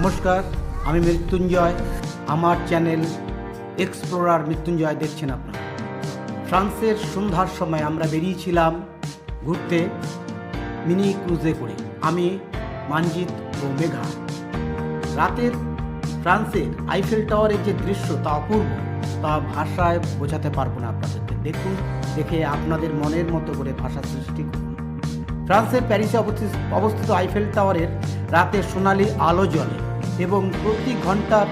নমস্কার, আমি মৃত্যুঞ্জয়। আমার চ্যানেল এক্সপ্লোরার মৃত্যুঞ্জয় দেখছেন আপনারা। ফ্রান্সের সন্ধ্যার সময় আমরা বেরিয়েছিলাম ঘুরতে মিনি ক্রুজে করে। আমি, মানজিৎ ও মেঘা। রাতের ফ্রান্সের আইফেল টাওয়ারের যে দৃশ্য তা অপূর্ব, তা ভাষায় বোঝাতে পারব না আপনাদেরকে। দেখুন, দেখে আপনাদের মনের মতো করে ভাষা সৃষ্টি করুন। ফ্রান্সের প্যারিসে অবস্থিত আইফেল টাওয়ারের রাতে সোনালি আলো জ্বলে। প্রতি ঘণ্টার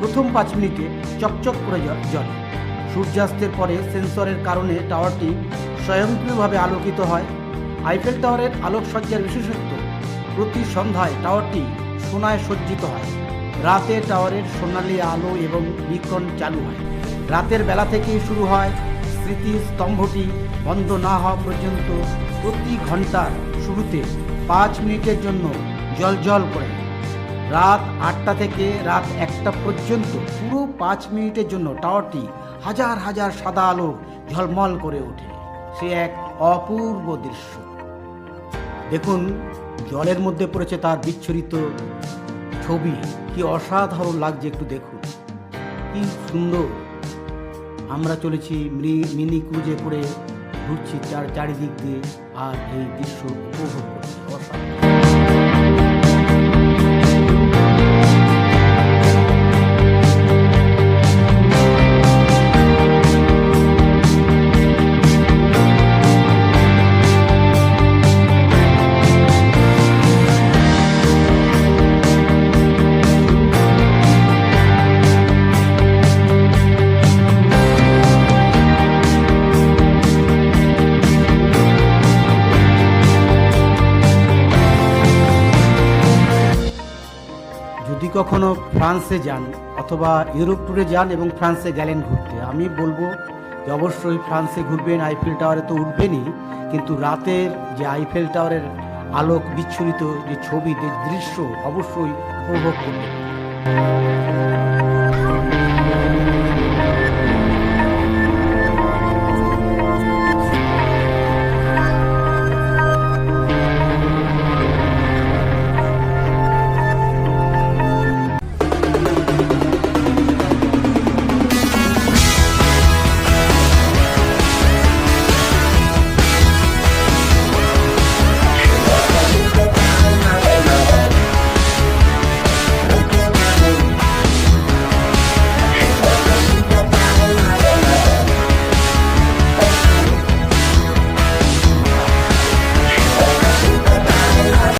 প্রথম পাঁচ মিনিটে চকচক করে জ্বলে। সূর্যাস্তের পরে সেন্সরের কারণে টাওয়ারটি স্বয়ংক্রিয়ভাবে আলোকিত হয়। আইফেল টাওয়ারের আলোকসজ্জার বিশেষত্ব, প্রতি সন্ধ্যায় টাওয়ারটি সোনায় সজ্জিত হয়। রাতে টাওয়ারের সোনালি আলো এবং বিকন চালু হয়। রাতের বেলা থেকেই শুরু হয় স্মৃতি স্তম্ভটি বন্ধ না হওয়া পর্যন্ত প্রতি ঘণ্টার শুরুতে পাঁচ মিনিটের জন্য জল জল করে। রাত আটটা থেকে রাত একটা পর্যন্ত পুরো পাঁচ মিনিটের জন্য টাওয়ারটি হাজার হাজার সাদা আলো ঝলমল করে ওঠে। সে এক অপূর্ব দৃশ্য। দেখুন, জলের মধ্যে পড়েছে তার বিচ্ছরিত ছবি। কি অসাধারণ লাগছে একটু দেখুন। কি সুন্দর। আমরা চলেছি মিনি ক্রুজে করে ঘুরছি চার, চারিদিক দিয়ে। আর এই দৃশ্য উপভোগ করছি। অসাধারণ। কখনো ফ্রান্সে যান অথবা ইউরোপ ট্যুরে যান এবং ফ্রান্সে গেলেন ঘুরতে। আমি বলব যে অবশ্যই ফ্রান্সে ঘুরবেন, আইফেল টাওয়ারে তো উঠবেনই, কিন্তু রাতের যে আইফেল টাওয়ারের আলোক বিচ্ছুরিত যে ছবি, যে দৃশ্য অবশ্যই উপভোগ করবেন।